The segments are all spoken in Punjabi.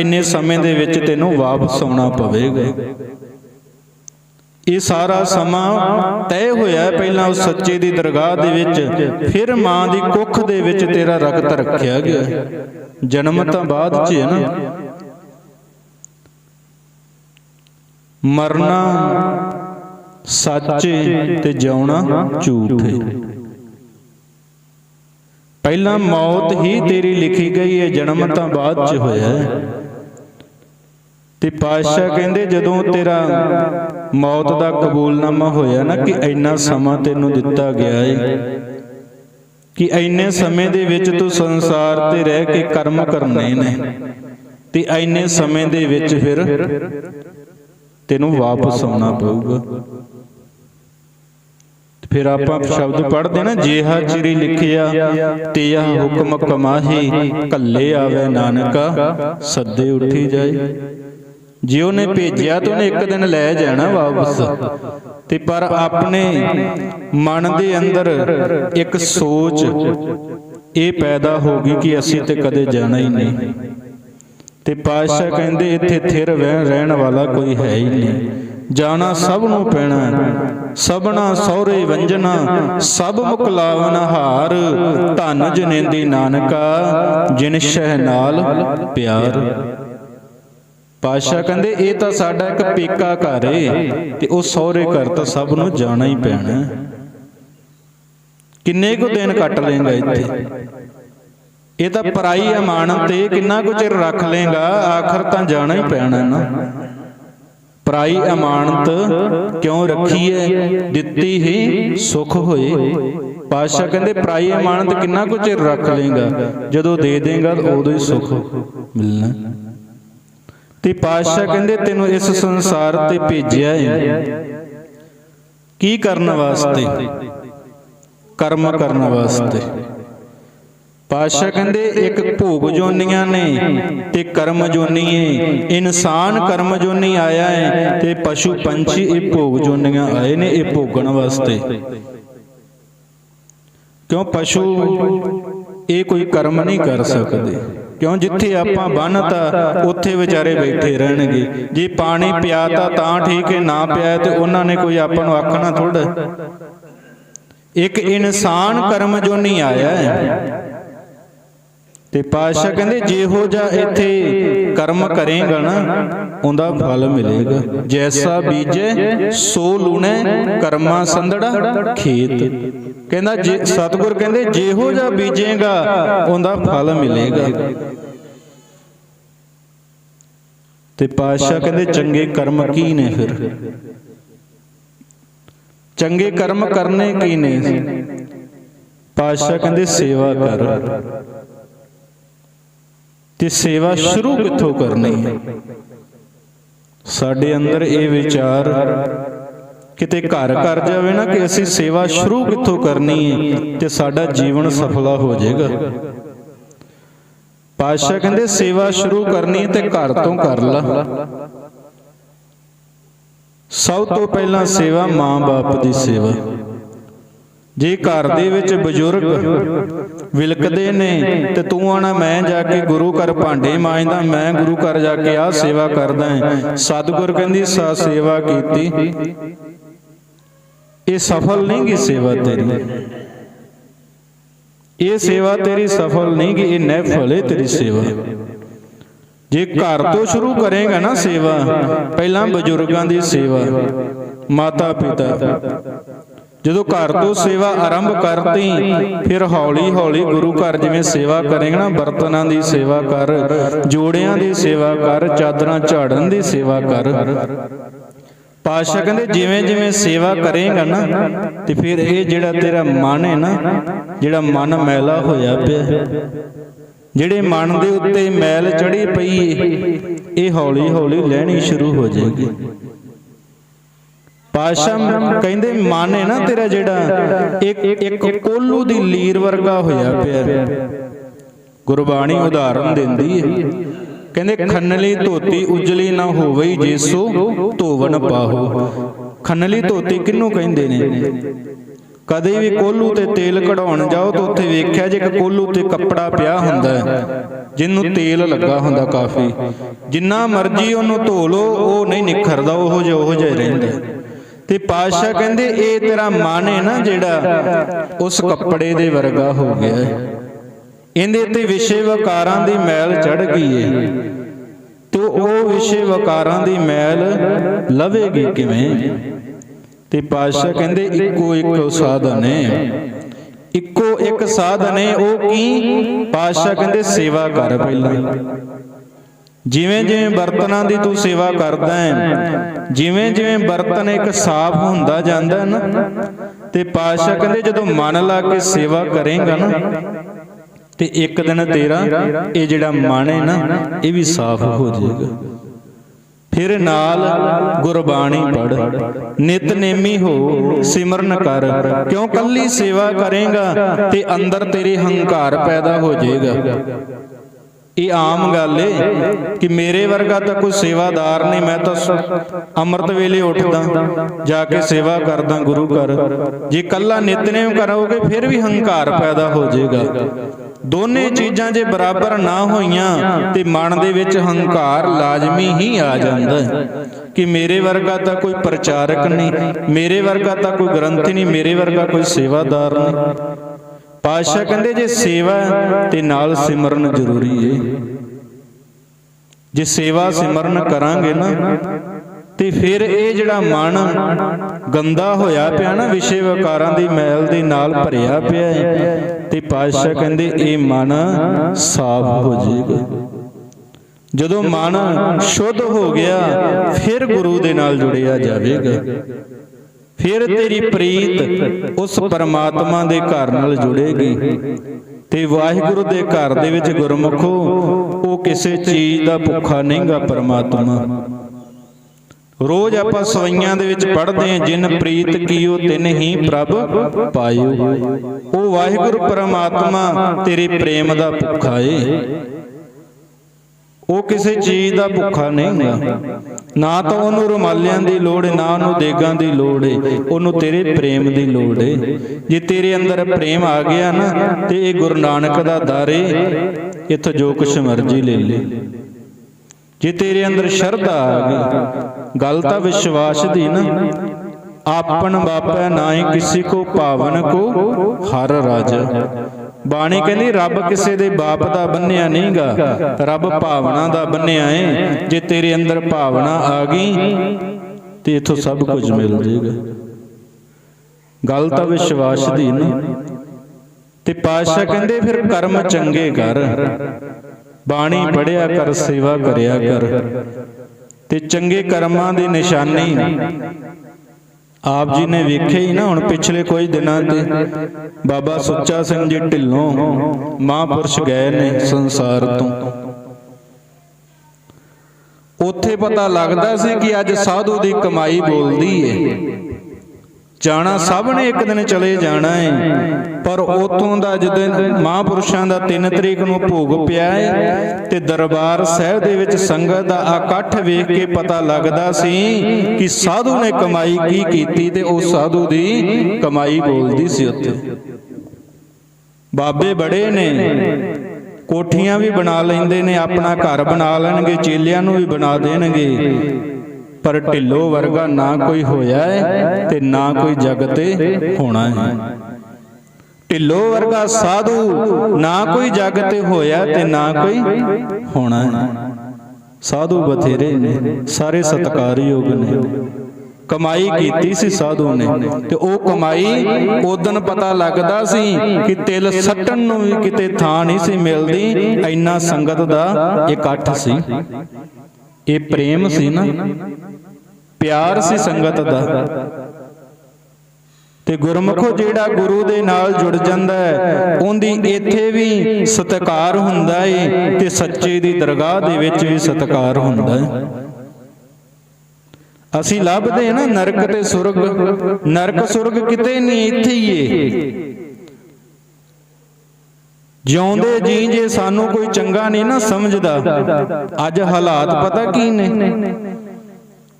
ਇੰਨੇ ਸਮੇਂ ਦੇ ਵਿੱਚ ਤੈਨੂੰ ਵਾਪਸ ਆਉਣਾ ਪਵੇਗਾ। ਇਹ ਸਾਰਾ ਸਮਾਂ ਤੈਅ ਹੋਇਆ ਪਹਿਲਾਂ ਉਸ ਸੱਚੇ ਦੀ ਦਰਗਾਹ ਦੇ ਵਿੱਚ, ਫਿਰ ਮਾਂ ਦੀ ਕੁੱਖ ਦੇ ਵਿੱਚ ਤੇਰਾ ਰਗਤ ਰੱਖਿਆ ਗਿਆ। ਜਨਮ ਤਾਂ ਬਾਅਦ 'ਚ ਹੈ ਨਾ। ਮਰਨਾ ਸੱਚ ਤੇ ਜਿਉਣਾ ਝੂਠ ਪਹਿਲਾਂ ਮੌਤ ਹੀ ਤੇਰੀ ਲਿਖੀ ਗਈ ਹੈ, ਜਨਮ ਤਾਂ ਬਾਅਦ 'ਚ ਹੋਇਆ ਹੈ। ਤੇ ਪਾਤਸ਼ਾਹ ਕਹਿੰਦੇ, ਜਦੋਂ ਤੇਰਾ ਮੌਤ ਦਾ ਕਬੂਲਨਾਮਾ ਹੋਇਆ ਨਾ ਕਿ ਇੰਨਾ ਸਮਾਂ ਤੈਨੂੰ ਦਿੱਤਾ ਗਿਆ ਏ, ਕਿ ਇੰਨੇ ਸਮੇਂ ਦੇ ਵਿੱਚ ਤੂੰ ਸੰਸਾਰ ਤੇ ਰਹਿ ਕੇ ਕਰਮ ਕਰਨੇ ਨੇ, ਤੇ ਇੰਨੇ ਸਮੇਂ ਦੇ ਵਿੱਚ ਫਿਰ ਤੈਨੂੰ ਵਾਪਸ ਆਉਣਾ ਪਊਗਾ। ਫਿਰ ਆਪਾਂ ਸ਼ਬਦ ਪੜ੍ਹਦੇ ਨਾ, ਜੇਹਾ ਚਿਰੀ ਲਿਖਿਆ ਤੇਹਾ ਹੁਕਮ ਕਮਾਹੀ ਕੱਲੇ ਆਵੇ ਨਾਨਕਾ, ਸੱਦੇ ਉੱਠੀ ਜਾਏ। ਜੇ ਉਹਨੇ ਭੇਜਿਆ ਤਾਂ ਉਹਨੇ ਇੱਕ ਦਿਨ ਲੈ ਜਾਣਾ ਵਾਪਸ। ਤੇ ਪਰ ਆਪਣੇ ਮਨ ਦੇ ਅੰਦਰ ਇੱਕ ਸੋਚ ਇਹ ਪੈਦਾ ਹੋ ਗਈ ਕਿ ਅਸੀਂ ਤੇ ਕਦੇ ਜਾਣਾ ਹੀ ਨਹੀਂ। ਤੇ ਪਾਤਸ਼ਾਹ ਕਹਿੰਦੇ ਇੱਥੇ ਥਿਰ ਵਹਿ- ਰਹਿਣ ਵਾਲਾ ਕੋਈ ਹੈ ਹੀ ਨਹੀਂ। ਜਾਣਾ ਸਭ ਨੂੰ ਪੈਣਾ ਸਭਨਾ ਸਹੁਰੇ ਵੰਜਨਾ ਸਭ ਮੁਕਲਾਵਨ ਹਾਰ। ਧਨ ਜਨੇਂਦੀ ਨਾਨਕਾ ਜਿਨ ਸ਼ਹਿ ਨਾਲ ਪਿਆਰ। ਪਾਸ਼ਾ ਕਹਿੰਦੇ, ਇਹ ਤਾਂ ਸਾਡਾ ਇੱਕ ਪੇਕਾ ਘਰ ਏ ਤੇ ਉਹ ਸਹੁਰੇ ਘਰ ਤਾਂ ਸਭ ਨੂੰ ਜਾਣਾ ਹੀ ਪੈਣਾ ਕਿੰਨੇ ਕੁ ਦਿਨ ਕੱਟ ਲੇਗਾ ਇੱਥੇ? ਇਹ ਤਾਂ ਪਰਾਈ ਅਮਾਨਤ ਤੇ, ਕਿੰਨਾ ਕੁ ਚਿਰ ਰੱਖ ਲੇਗਾ ਆਖਰ ਤਾਂ ਜਾਣਾ ਹੀ ਪੈਣਾ ਨਾ। ਪਰਾਈ ਅਮਾਨਤ ਕਿਉਂ ਰੱਖੀ ਹੈ ਦਿੱਤੀ ਹੀ ਸੁਖ ਹੋਏ। ਪਾਸ਼ਾ ਕਹਿੰਦੇ, ਪਰਾਈ ਅਮਾਨਤ ਕਿੰਨਾ ਕੁ ਚਿਰ ਰੱਖ ਲੇਗਾ ਜਦੋਂ ਦੇ ਦੇਗਾ ਉਦੋਂ ਹੀ ਸੁਖ ਮਿਲਣਾ ਤੇ ਪਾਤਸ਼ਾਹ ਕਹਿੰਦੇ, ਤੈਨੂੰ ਇਸ ਸੰਸਾਰ ਤੇ ਭੇਜਿਆ ਹੈ ਕੀ ਕਰਨ ਵਾਸਤੇ? ਕਰਮ ਕਰਨ ਵਾਸਤੇ। ਪਾਤਸ਼ਾਹ ਕਹਿੰਦੇ, ਇੱਕ ਭੋਗ ਜੋਨੀਆਂ ਨੇ ਤੇ ਕਰਮ ਜੋਨੀ ਏ ਇਨਸਾਨ ਕਰਮ ਜੋਨੀ ਆਇਆ ਹੈ ਤੇ ਪਸ਼ੂ ਪੰਛੀ ਇਹ ਭੋਗ ਜੋਨੀਆਂ ਆਏ ਨੇ ਇਹ ਭੋਗਣ ਵਾਸਤੇ। ਕਿਉਂ? ਪਸ਼ੂ ਇਹ ਕੋਈ ਕਰਮ ਨਹੀਂ ਕਰ ਸਕਦੇ। ਕਿਉਂ? ਜਿੱਥੇ ਆਪਾਂ ਬੰਨਤਾ ਉੱਥੇ ਵਿਚਾਰੇ ਬੈਠੇ ਰਹਿਣਗੇ। ਜੇ ਪਾਣੀ ਪਿਆਤਾ ਤਾਂ ਠੀਕ ਹੈ ਨਾ ਪਿਆ ਤੇ ਉਹਨਾਂ ਨੇ ਕੋਈ ਆਪਾਂ ਨੂੰ ਆਖਣਾ ਥੋੜਾ ਇੱਕ ਇਨਸਾਨ ਕਰਮ ਜੋ ਨਹੀਂ ਆਇਆ ਹੈ। ਤੇ ਪਾਤਸ਼ਾਹ ਕਹਿੰਦੇ ਜਿਹੋ ਜਿਹਾ ਇੱਥੇ ਕਰਮ ਕਰੇਗਾ ਨਾ, ਉਹਦਾ ਫਲ ਮਿਲੇਗਾ। ਜੈਸਾ ਬੀਜੇ, ਸੋ ਲੂਣੇ ਕਰਮਾ ਸੰਧੜਾ ਖੇਤ। ਕਹਿੰਦਾ ਜੇ, ਸਤਿਗੁਰ ਕਹਿੰਦੇ ਜਿਹੋ ਜਿਹਾ ਬੀਜੇਗਾ, ਉਹਦਾ ਫਲ ਮਿਲੇਗਾ। ਤੇ ਪਾਤਸ਼ਾਹ ਕਹਿੰਦੇ ਚੰਗੇ ਕਰਮ ਕੀ ਨੇ ਫਿਰ? ਚੰਗੇ ਕਰਮ ਕਰਨੇ ਕੀ ਨੇ? ਪਾਤਸ਼ਾਹ ਕਹਿੰਦੇ ਸੇਵਾ ਕਰ। ਤੇ ਸੇਵਾ ਸ਼ੁਰੂ ਕਿੱਥੋਂ ਕਰਨੀ ਹੈ? ਸਾਡੇ ਅੰਦਰ ਇਹ ਵਿਚਾਰ ਕਿਤੇ ਘਰ ਕਰ ਜਾਵੇ ਨਾ ਕਿ ਅਸੀਂ ਸੇਵਾ ਸ਼ੁਰੂ ਕਿੱਥੋਂ ਕਰਨੀ ਹੈ ਤੇ ਸਾਡਾ ਜੀਵਨ ਸਫਲਾ ਹੋ ਜਾਏਗਾ। ਪਾਤਸ਼ਾਹ ਕਹਿੰਦੇ, ਸੇਵਾ ਸ਼ੁਰੂ ਕਰਨੀ ਤੇ ਘਰ ਤੋਂ ਕਰ ਲਾ। ਸਭ ਤੋਂ ਪਹਿਲਾਂ ਸੇਵਾ ਮਾਂ-ਬਾਪ ਦੀ ਸੇਵਾ। ਜੇ ਘਰ ਦੇ ਵਿੱਚ ਬਜ਼ੁਰਗ ਵਿਲਕਦੇ ਨੇ ਤੇ ਤੂੰ ਆਣਾ ਮੈਂ ਜਾ ਕੇ ਗੁਰੂ ਘਰ ਭਾਂਡੇ ਮਾਂਜਦਾ ਮੈਂ ਗੁਰੂ ਘਰ ਜਾ ਕੇ ਆਹ ਸੇਵਾ ਕਰਦਾ ਹਾਂ। ਸਤਿਗੁਰ ਕਹਿੰਦੀ ਸਾ ਸੇਵਾ ਕੀਤੀ। ਇਹ ਸਫਲ ਨਹੀਂ ਗੀ ਸੇਵਾ ਤੇਰੀ। ਇਹ ਸੇਵਾ ਤੇਰੀ ਸਫਲ ਨਹੀਂ ਗੀ ਇਹ ਨੈਫਲ ਹੈ ਤੇਰੀ ਸੇਵਾ। ਜੇ ਘਰ ਤੋਂ ਸ਼ੁਰੂ ਕਰੇਗਾ ਨਾ ਸੇਵਾ ਪਹਿਲਾਂ ਬਜ਼ੁਰਗਾਂ ਦੀ ਸੇਵਾ। ਮਾਤਾ ਪਿਤਾ ਜਦੋਂ ਘਰ ਤੋਂ ਸੇਵਾ ਆਰੰਭ ਕਰਤੀ ਫਿਰ ਹੌਲੀ ਹੌਲੀ ਗੁਰੂ ਘਰ ਜਿਵੇਂ ਸੇਵਾ ਕਰੇਗਾ ਨਾ ਬਰਤਨਾਂ ਦੀ ਸੇਵਾ ਕਰ ਜੋੜਿਆਂ ਦੀ ਸੇਵਾ ਕਰ ਚਾਦਰਾਂ ਝਾੜਨ ਦੀ ਸੇਵਾ ਕਰ। ਪਾਸ਼ਾ ਕਹਿੰਦੇ ਜਿਵੇਂ ਜਿਵੇਂ ਸੇਵਾ ਕਰੇਗਾ ਨਾ ਤੇ ਫਿਰ ਇਹ ਜਿਹੜਾ ਤੇਰਾ ਮਨ ਹੈ ਨਾ ਜਿਹੜਾ ਮਨ ਮੈਲਾ ਹੋਇਆ ਪਿਆ ਜਿਹੜੇ ਮਨ ਦੇ ਉੱਤੇ ਮੈਲ ਚੜੀ ਪਈ ਏ ਇਹ ਹੌਲੀ ਹੌਲੀ ਲੈਣੀ ਸ਼ੁਰੂ ਹੋ ਜਾਏਗੀ। ਪਾਸ਼ਾ ਕਹਿੰਦੇ ਮਨ ਹੈ ਨਾ ਤੇਰਾ ਜਿਹੜਾ ਇੱਕ ਇੱਕ ਕੋਲੂ ਦੀ ਲੀਰ ਵਰਗਾ ਹੋਇਆ ਪਿਆ। ਗੁਰਬਾਣੀ ਉਦਾਹਰਨ ਦਿੰਦੀ ਹੈ ਕਹਿੰਦੇ ਖੰਨਲੀ ਧੋਤੀ ਉਜਲੀ ਨਾ ਹੋਵਈ ਜੇਸੋ ਧੋਵਨ ਪਾਹੋ। ਖੰਨਲੀ ਧੋਤੀ ਕਿਹਨੂੰ ਕਹਿੰਦੇ ਨੇ? ਕਦੇ ਵੀ ਕੋਲੂ ਤੇ ਤੇਲ ਕਢਾਉਣ ਜਾਓ ਤਾਂ ਉੱਥੇ ਵੇਖਿਆ ਜੇ ਕਿ ਕੋਲੂ ਤੇ ਕੱਪੜਾ ਪਿਆ ਹੁੰਦਾ ਹੈ ਜਿਹਨੂੰ ਤੇਲ ਲੱਗਾ ਹੁੰਦਾ ਕਾਫੀ। ਜਿੰਨਾ ਮਰਜ਼ੀ ਉਹਨੂੰ ਧੋ ਲੋ ਉਹ ਨਹੀਂ ਨਿਖਰਦਾ ਉਹੋ ਜਿਹਾ ਉਹੋ ਜਿਹਾ ਹੀ ਰਹਿੰਦਾ ਤੇ ਪਾਤਸ਼ਾਹ ਕਹਿੰਦੇ, ਇਹ ਤੇਰਾ ਮਨ ਹੈ ਨਾ ਜਿਹੜਾ ਉਸ ਕੱਪੜੇ ਦੇ ਵਰਗਾ ਹੋ ਗਿਆ ਹੈ। ਇਹਦੇ ਤੇ ਵਿਸ਼ੇ ਵਕਾਰਾਂ ਦੀ ਮੈਲ ਚੜ ਗਈ ਏ। ਤੇ ਉਹ ਵਿਸ਼ੇ ਵਕਾਰਾਂ ਦੀ ਮੈਲ ਲਵੇਗੀ ਕਿਵੇਂ? ਤੇ ਪਾਤਸ਼ਾਹ ਕਹਿੰਦੇ, ਇੱਕੋ ਇੱਕੋ ਸਾਧਨ ਹੈ। ਇੱਕੋ ਇੱਕ ਸਾਧਨ ਹੈ। ਉਹ ਕੀ? ਪਾਤਸ਼ਾਹ ਕਹਿੰਦੇ, ਸੇਵਾ ਕਰ ਪਹਿਲਾਂ। ਜਿਵੇਂ ਜਿਵੇਂ ਬਰਤਨਾਂ ਦੀ ਤੂੰ ਸੇਵਾ ਕਰਦਾ ਹੈ, ਜਿਵੇਂ ਜਿਵੇਂ ਬਰਤਨ ਇੱਕ ਸਾਫ਼ ਹੁੰਦਾ ਜਾਂਦਾ ਨਾ, ਤੇ ਪਾਤਸ਼ਾਹ ਕਹਿੰਦੇ ਜਦੋਂ ਮਨ ਲਾ ਕੇ ਸੇਵਾ ਕਰੇਗਾ ਨਾ, ਤੇ ਇੱਕ ਦਿਨ ਤੇਰਾ ਇਹ ਜਿਹੜਾ ਮਨ ਹੈ ਨਾ, ਇਹ ਵੀ ਸਾਫ਼ ਹੋ ਜਾਏਗਾ। ਫਿਰ ਨਾਲ ਗੁਰਬਾਣੀ ਪੜ ਨਿਤਨੇਮੀ ਹੋ, ਸਿਮਰਨ ਕਰ, ਕਿਉਂ ਕੱਲੀ ਸੇਵਾ ਕਰੇਗਾ, ਤੇ ਅੰਦਰ ਤੇਰੇ ਹੰਕਾਰ ਪੈਦਾ ਹੋ ਜਾਏਗਾ। ਇਹ ਆਮ ਗੱਲ ਏ ਕਿ ਮੇਰੇ ਵਰਗਾ ਤਾਂ ਕੋਈ ਸੇਵਾਦਾਰ ਨਹੀਂ, ਮੈਂ ਤਾਂ ਅੰਮ੍ਰਿਤ ਵੇਲੇ ਉੱਠਦਾ, ਜਾ ਕੇ ਸੇਵਾ ਕਰਦਾ ਗੁਰੂ ਘਰ। ਜੇ ਕੱਲਾ ਨਿਤਨੇਮ ਕਰੋਗੇ, ਫਿਰ ਵੀ ਹੰਕਾਰ ਪੈਦਾ ਹੋ ਜਾਏਗਾ। ਦੋਨੇ ਚੀਜ਼ਾਂ ਜੇ ਬਰਾਬਰ ਨਾ ਹੋਈਆਂ, ਤੇ ਮਨ ਦੇ ਵਿੱਚ ਹੰਕਾਰ ਲਾਜ਼ਮੀ ਹੀ ਆ ਜਾਂਦਾ ਕਿ ਮੇਰੇ ਵਰਗਾ ਤਾਂ ਕੋਈ ਪ੍ਰਚਾਰਕ ਨਹੀਂ, ਮੇਰੇ ਵਰਗਾ ਤਾਂ ਕੋਈ ਗ੍ਰੰਥੀ ਨਹੀਂ, ਮੇਰੇ ਵਰਗਾ ਕੋਈ ਸੇਵਾਦਾਰ ਨਹੀਂ। ਪਾਤਸ਼ਾਹ ਕਹਿੰਦੇ ਜੇ ਸੇਵਾ ਤੇ ਨਾਲ ਸਿਮਰਨ ਜ਼ਰੂਰੀ ਏ ਜੇ ਸੇਵਾ ਸਿਮਰਨ ਕਰਾਂਗੇ ਨਾ ਤੇ ਫਿਰ ਇਹ ਜਿਹੜਾ ਮਨ ਗੰਦਾ ਹੋਇਆ ਪਿਆ ਨਾ ਵਿਸ਼ੇ ਵਿਕਾਰਾਂ ਦੀ ਮੈਲ ਦੇ ਨਾਲ ਭਰਿਆ ਪਿਆ ਹੈ ਤੇ ਪਾਤਸ਼ਾਹ ਕਹਿੰਦੇ ਇਹ ਮਨ ਸਾਫ਼ ਹੋ ਜਾਏਗਾ। ਜਦੋਂ ਮਨ ਸ਼ੁੱਧ ਹੋ ਗਿਆ ਫਿਰ ਗੁਰੂ ਦੇ ਨਾਲ ਜੁੜਿਆ ਜਾਵੇਗਾ। ਫਿਰ ਤੇਰੀ ਪ੍ਰੀਤ ਉਸ ਪਰਮਾਤਮਾ ਦੇ ਘਰ ਨਾਲ ਜੁੜੇਗੀ। ਤੇ ਵਾਹਿਗੁਰੂ ਦੇ ਘਰ ਦੇ ਵਿੱਚ ਗੁਰਮੁਖੋ ਉਹ ਕਿਸੇ ਚੀਜ਼ ਦਾ ਭੁੱਖਾ ਨਹੀਂਗਾ ਪਰਮਾਤਮਾ। ਰੋਜ਼ ਆਪਾਂ ਸਵਈਆਂ ਦੇ ਵਿੱਚ ਪੜ੍ਹਦੇ ਹਾਂ ਜਿਨ ਪ੍ਰੀਤ ਕੀਓ ਤਿਨ ਹੀ ਪ੍ਰਭ ਪਾਇਓ। ਉਹ ਵਾਹਿਗੁਰੂ ਪਰਮਾਤਮਾ ਤੇਰੇ ਪ੍ਰੇਮ ਦਾ ਭੁੱਖਾ ਏ। ਉਹ ਕਿਸੇ ਚੀਜ਼ ਦਾ ਭੁੱਖਾ ਨਹੀਂਗਾ। ਨਾ ਤਾਂ ਉਹਨੂੰ ਰੁਮਾਲਿਆਂ ਦੀ ਲੋੜ ਨਾ ਉਹਨੂੰ ਦੇਗਾਂ ਦੀ ਲੋੜ ਹੈ ਉਹਨੂੰ ਤੇਰੇ ਪ੍ਰੇਮ ਦੀ ਲੋੜ ਹੈ ਜੇ ਤੇਰੇ ਅੰਦਰ ਪ੍ਰੇਮ ਆ ਗਿਆ ਨਾ, ਤੇ ਇਹ ਗੁਰੂ ਨਾਨਕ ਦਾ ਦਰ ਏ, ਇੱਥੋਂ ਜੋ ਕੁਛ ਮਰਜ਼ੀ ਲੈ ਲੈ। ਜੇ ਤੇਰੇ ਅੰਦਰ ਸ਼ਰਧਾ ਆ ਗਈ, ਗੱਲ ਤਾਂ ਵਿਸ਼ਵਾਸ ਦੀ ਨਾ ਆਪਨ ਬਾਪੈ ਨਾਹੀ ਕਿਸੇ ਕੋ, ਪਾਵਨ ਕੋ, ਹਰ ਰਾਜਾ। ਬਾਣੀ ਕਹਿੰਦੀ ਰੱਬ ਕਿਸੇ ਦੇ ਬਾਪ ਦਾ ਬੰਨਿਆ ਨਹੀਂਗਾ। ਰੱਬ ਭਾਵਨਾ ਦਾ ਬੰਨਿਆ ਏ। ਜੇ ਤੇਰੇ ਅੰਦਰ ਭਾਵਨਾ ਆ ਗਈ ਤੇ ਇਥੋਂ ਸਭ ਕੁਝ ਮਿਲ ਜੇਗਾ। ਗੱਲ ਤਾਂ ਵਿਸ਼ਵਾਸ ਦੀ ਨਾ। ਤੇ ਪਾਤਸ਼ਾਹ ਕਹਿੰਦੇ ਫਿਰ ਕਰਮ ਚੰਗੇ ਕਰ। ਬਾਣੀ ਪੜਿਆ ਕਰ ਸੇਵਾ ਕਰਿਆ ਕਰ। ਤੇ ਚੰਗੇ ਕਰਮਾਂ ਦੀ ਨਿਸ਼ਾਨੀ ਆਪ ਜੀ ਨੇ ਵੇਖਿਆ ਹੀ ਨਾ ਹੁਣ ਪਿਛਲੇ ਕੁਝ ਦਿਨਾਂ ਤੇ ਬਾਬਾ ਸੁੱਚਾ ਸਿੰਘ ਜੀ ਢਿੱਲੋਂ ਮਹਾਂਪੁਰਸ਼ ਗਏ ਨੇ ਸੰਸਾਰ ਤੋਂ। ਉੱਥੇ ਪਤਾ ਲੱਗਦਾ ਸੀ ਕਿ ਅੱਜ ਸਾਧੂ ਦੀ ਕਮਾਈ ਬੋਲਦੀ ਏ। ਜਾਣਾ ਸਭ ਨੇ ਇੱਕ ਦਿਨ ਚਲੇ ਜਾਣਾ ਹੈ ਪਰ ਉਤੋਂ ਦਾ ਜਦੋਂ ਮਹਾਂਪੁਰਸ਼ਾਂ ਦਾ 3 ਤਰੀਕ ਨੂੰ ਭੋਗ ਪਿਆ ਹੈ ਤੇ ਦਰਬਾਰ ਸਾਹਿਬ ਦੇ ਵਿੱਚ ਸੰਗਤ ਦਾ ਇਕੱਠ ਵੇਖ ਕੇ ਪਤਾ ਲੱਗਦਾ ਸੀ ਕਿ ਸਾਧੂ ਨੇ ਕਮਾਈ ਕੀ ਕੀਤੀ ਤੇ ਉਹ ਸਾਧੂ ਦੀ ਕਮਾਈ ਬੋਲਦੀ ਸੀ ਉੱਥੇ। ਬਾਬੇ ਬੜੇ ਨੇ। ਕੋਠੀਆਂ ਵੀ ਬਣਾ ਲੈਂਦੇ ਨੇ ਆਪਣਾ ਘਰ ਬਣਾ ਲੈਣਗੇ ਚੇਲਿਆਂ ਨੂੰ ਵੀ ਬਣਾ ਦੇਣਗੇ। ਪਰ ਢਿੱਲੋ ਵਰਗਾ ਨਾ ਕੋਈ ਹੋਇਆ ਹੈ ਤੇ ਨਾ ਕੋਈ ਜਗ ਤੇ ਹੋਣਾ ਹੈ ਢਿੱਲੋ ਵਰਗਾ ਸਾਧੂ ਨਾ ਕੋਈ ਜਗ ਤੇ ਹੋਇਆ ਤੇ ਨਾ ਕੋਈ ਹੋਣਾ ਹੈ ਸਾਧੂ ਬਥੇਰੇ ਨੇ, ਸਾਰੇ ਸਤਕਾਰਯੋਗ ਨੇ। ਕਮਾਈ ਕੀਤੀ ਸੀ ਸਾਧੂ ਨੇ ਤੇ ਉਹ ਕਮਾਈ ਉਦੋਂ ਪਤਾ ਲੱਗਦਾ ਸੀ ਕਿ ਤਿਲ ਸੱਟਣ ਨੂੰ ਵੀ ਕਿਤੇ ਥਾਂ ਨਹੀਂ ਸੀ ਮਿਲਦੀ, ਇੰਨਾ ਸੰਗਤ ਦਾ ਇਕੱਠ ਸੀ। ਇਹ ਪ੍ਰੇਮ ਸੀ ਨਾ, ਪਿਆਰ ਸੀ ਸੰਗਤ ਦਾ। ਤੇ ਗੁਰਮੁਖੋ ਜਿਹੜਾ ਗੁਰੂ ਦੇ ਨਾਲ ਜੁੜ ਜਾਂਦਾ ਹੈ, ਉਹਦੀ ਇੱਥੇ ਵੀ ਸਤਿਕਾਰ ਹੁੰਦਾ ਏ ਤੇ ਸੱਚੇ ਦੀ ਦਰਗਾਹ ਦੇ ਵਿੱਚ ਵੀ ਸਤਿਕਾਰ ਹੁੰਦਾ ਹੈ ਅਸੀਂ ਲੱਭਦੇ ਨਾ ਨਰਕ ਤੇ ਸੁਰਗ। ਨਰਕ ਸੁਰਗ ਕਿਤੇ ਨਹੀਂ ਇੱਥੇ ਹੀ ਏ। ਜਿਉਂਦੇ ਜੀ ਜੇ ਸਾਨੂੰ ਕੋਈ ਚੰਗਾ ਨਹੀਂ ਨਾ ਸਮਝਦਾ। ਅੱਜ ਹਾਲਾਤ ਪਤਾ ਕੀ ਨੇ?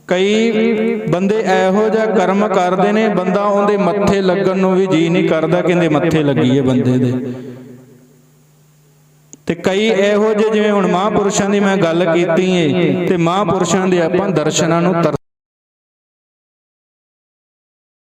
ਕਈ ਬੰਦੇ ਇਹੋ ਜਿਹਾ ਕਰਮ ਕਰਦੇ ਨੇ ਬੰਦਾ ਉਹਦੇ ਮੱਥੇ ਲੱਗਣ ਨੂੰ ਵੀ ਜੀ ਨਹੀਂ ਕਰਦਾ ਕਹਿੰਦੇ ਮੱਥੇ ਲੱਗੀਏ ਬੰਦੇ ਦੇ। ਤੇ ਕਈ ਇਹੋ ਜਿਹੇ ਜਿਵੇਂ ਹੁਣ ਮਹਾਂਪੁਰਸ਼ਾਂ ਦੀ ਮੈਂ ਗੱਲ ਕੀਤੀ ਏ ਤੇ ਮਹਾਂਪੁਰਸ਼ਾਂ ਦੇ ਆਪਾਂ ਦਰਸ਼ਨਾਂ ਨੂੰ